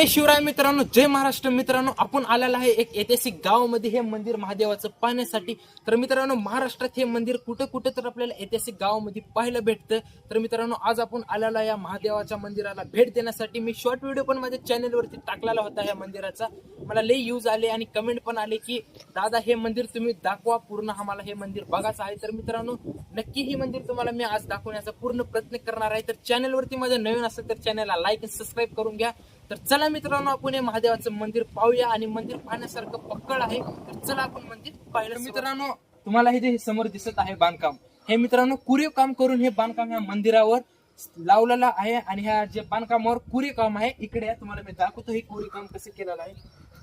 जय शिवराय मित्रांनो जय महाराष्ट्र मित्रांनो आपण आलेला आहे एक ऐतिहासिक गावामध्ये हे मंदिर महादेवाचं पाहण्यासाठी. तर मित्रांनो महाराष्ट्रात हे मंदिर कुठं कुठं तर आपल्याला ऐतिहासिक गावामध्ये पाहायला भेटतं. तर मित्रांनो आज आपण आलेला या महादेवाच्या मंदिराला भेट देण्यासाठी. मी शॉर्ट व्हिडिओ पण माझ्या चॅनलवरती टाकलेला होता या मंदिराचा. मला लई यूज आले आणि कमेंट पण आले की दादा हे मंदिर तुम्ही दाखवा पूर्ण आम्हाला हे मंदिर बघायचं आहे. तर मित्रांनो नक्की हे मंदिर तुम्हाला मी आज दाखवण्याचा पूर्ण प्रयत्न करणार आहे. तर चॅनलवरती माझ्या नवीन असेल तर चॅनलला लाईक आणि सबस्क्राईब करून घ्या. तर चला मित्रांनो आपण हे महादेवाचं मंदिर पाहूया आणि मंदिर पाहण्यासारखं पक्कड आहे. तर चला आपण मंदिर पाहिलं मित्रांनो तुम्हाला हे जे समोर दिसत आहे बांधकाम हे मित्रांनो कुरीव काम करून हे बांधकाम या मंदिरावर लावलेलं आहे आणि ह्या जे बांधकामावर कुरी काम आहे इकडे तुम्हाला मी दाखवतो हे कुरी काम कसं केलेलं आहे.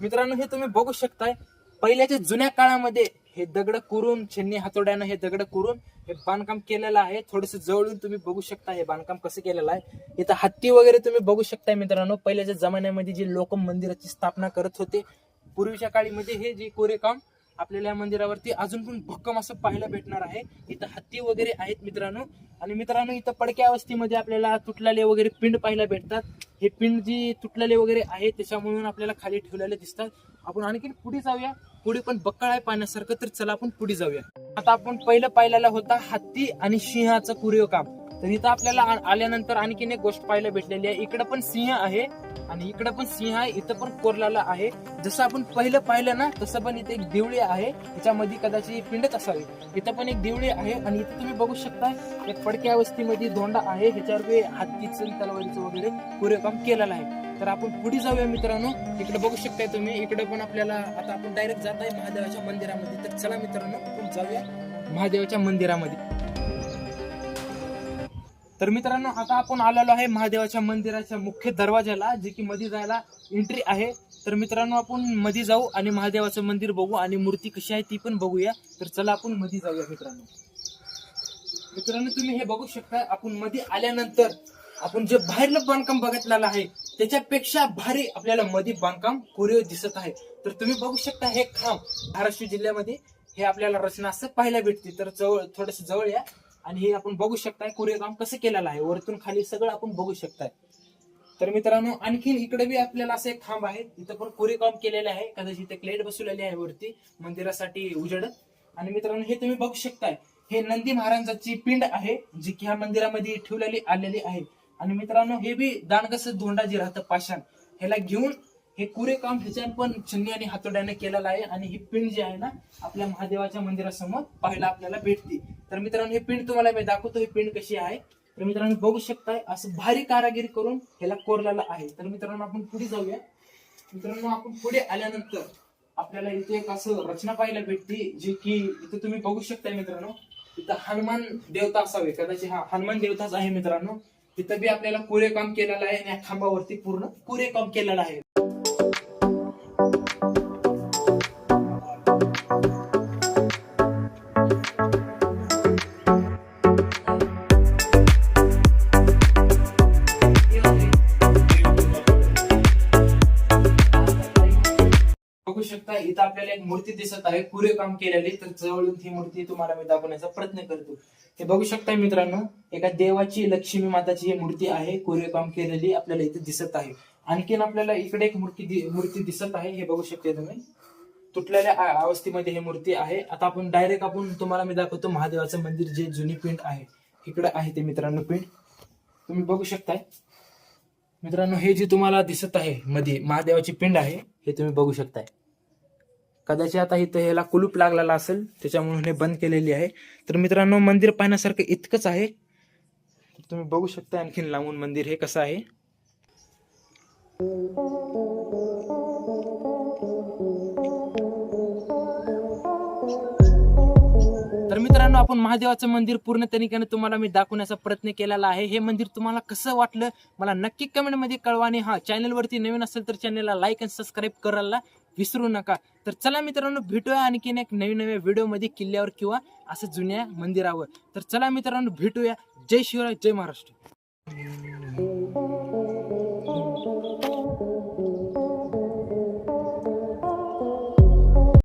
मित्रांनो हे तुम्ही बघू शकताय पहिल्याच्या जुन्या काळामध्ये हे दगड कुरून छन्नी हातोड्यानं हे दगड कुरून हे बांधकाम केलेलं आहे. थोडस जवळून तुम्ही बघू शकता हे बांधकाम कसं केलेलं आहे. इथं हत्ती वगैरे तुम्ही बघू शकताय मित्रांनो. पहिल्याच्या जमान्यामध्ये जे लोक मंदिराची स्थापना करत होते पूर्वीच्या काळीमध्ये हे जे कोरेकाम आपल्याला या मंदिरावरती अजून पण भक्कम असं पाहायला भेटणार आहे. इथं हत्ती वगैरे आहेत मित्रांनो. आणि मित्रांनो इथं पडक्या अवस्थेमध्ये आपल्याला तुटलेले वगैरे पिंड पाहायला भेटतात. हे पिंड जी तुटलेले वगैरे आहे त्याच्यामुळे आपल्याला खाली ठेवलेले दिसतात. आपण आणखी पुढे जाऊया. पुढे पण बक्कळ आहे पाहण्यासारखं तर चला आपण पुढे जाऊया. आता आपण पहिलं पाहिलेला होता हत्ती आणि सिंहाचं कुरीव काम. तर इथं आपल्याला आ- आल्यानंतर आणखीन एक गोष्ट पाहायला भेटलेली आहे. इकडं पण सिंह आहे आणि इकडं पण सिंह आहे इथं पण कोरलेला आहे. जसं आपण पहिलं पाहिलं ना तसं पण इथे एक देवळी आहे. त्याच्यामध्ये कदाचित पिंडच असावी. इथं पण एक देवळी आहे आणि इथं तुम्ही बघू शकता एक पडक्या अवस्थेमध्ये धोंडा आहे. ह्याच्यावर हत्तीचं तलवारीचं वगैरे पुरे काम केलेलं आहे. तर आपण पुढे जाऊया मित्रांनो. इकडे बघू शकताय तुम्ही. इकडे पण आपल्याला आता आपण डायरेक्ट जात आहे महादेवाच्या मंदिरामध्ये. तर चला मित्रांनो आपण जाऊया महादेवाच्या मंदिरामध्ये. तर मित्रांनो आता आपण आलेलो आहे महादेवाच्या मंदिराच्या मुख्य दरवाजाला जे की मध्ये जायला एंट्री आहे. तर मित्रांनो आपण मध्ये जाऊ आणि महादेवाचं मंदिर बघू आणि मूर्ती कशी आहे ती पण बघूया. तर चला आपण मध्ये जाऊया मित्रांनो. मित्रांनो तुम्ही हे बघू शकता आपण मध्ये आल्यानंतर आपण जे बाहेरलं बांधकाम बघितलेलं आहे त्याच्यापेक्षा भारी आपल्याला मध्ये बांधकाम कोरीव दिसत आहे. तर तुम्ही बघू शकता हे खांब महाराष्ट्र जिल्ह्यामध्ये हे आपल्याला रचना असं पाहायला भेटते. तर जवळ थोडस जवळ या. आणि हे आपण बघू शकताय कोरीव काम कसं केलेलं आहे. वरतून खाली सगळं आपण बघू शकताय. तर मित्रांनो आणखीन इकडे बी आपल्याला असं एक खांब आहे. इथं पण कोरीव काम केलेलं आहे. कदाचित इथे क्लेट बसवलेली आहे वरती मंदिरासाठी उजड. आणि मित्रांनो हे तुम्ही बघू शकताय. हे नंदी महाराजांची पिंड आहे जी की ह्या मंदिरामध्ये ठेवलेली आलेली आहे. आणि मित्रांनो हे बी दानकस धोंडा जे राहतं पाषाण. ह्याला घेऊन हे कुरे काम ह्याच्यात पण छन्नी आणि हातोड्याने केलेलं आहे आणि ही पिंड जी आहे ना आपल्या महादेवाच्या मंदिरासमोर पाहायला आपल्याला भेटते. तर मित्रांनो हे पिंड तुम्हाला मी दाखवतो ही पिंड कशी आहे. तर मित्रांनो बघू शकताय असं भारी कारागिरी करून ह्याला कोरलेला आहे. तर मित्रांनो आपण पुढे जाऊया. मित्रांनो आपण पुढे आल्यानंतर आपल्याला इथे एक असं रचना पाहायला भेटते जी की इथे तुम्ही बघू शकताय मित्रांनो. इथं हनुमान देवता असावे कदाचित हा हनुमान देवताच आहे मित्रांनो. तिथं बी आपल्याला कुरे काम केलेलं आहे आणि या खांबावरती पूर्ण कुरे काम केलेलं आहे. शकता. इथं आपल्याला एक मूर्ती दिसत आहे. कुरे काम केलेली. तर जवळून ही मूर्ती तुम्हाला मी दाखवण्याचा प्रयत्न करतो. हे बघू शकता मित्रांनो एका देवाची लक्ष्मी माताची ही मूर्ती आहे. कोरीव काम केलेली आपल्याला इथे दिसत आहे. आणखीन आपल्याला इकडे एक मूर्ती मूर्ती दिसत आहे. हे बघू शकता तुम्ही. तुटलेल्या अवस्थेमध्ये ही मूर्ती आहे. आता आपण डायरेक्ट आपण तुम्हाला मी दाखवतो महादेवाचं मंदिर जे जुनी पिंड आहे. इकडे आहे ते मित्रांनो पिंड. तुम्ही बघू शकताय. मित्रांनो हे जे तुम्हाला दिसत आहे मध्ये महादेवाची पिंड आहे हे तुम्ही बघू शकताय. कदाचित आता इथं ह्याला कुलूप लागलेला असेल त्याच्यामुळे हे बंद केलेली आहे. तर मित्रांनो मंदिर पाहण्यासारखं इतकंच आहे. तुम्ही बघू शकता आणखीन लांबून मंदिर हे कसं आहे. तर मित्रांनो आपण महादेवाचं मंदिर पूर्ण तरीकेने तुम्हाला मी दाखवण्याचा प्रयत्न केलेला आहे. हे मंदिर तुम्हाला कसं वाटलं मला नक्की कमेंटमध्ये कळवा आणि हा चॅनलवरती नवीन असेल तर चॅनलला लाईक आणि सबस्क्राईब करायला विसरू नका. तर चला मित्रांनो भेटूया आणखीन एक नवीन नव्या व्हिडिओमध्ये किल्ल्यावर किंवा असं जुन्या मंदिरावर. तर चला मित्रांनो भेटूया. जय शिवराय जय महाराष्ट्र.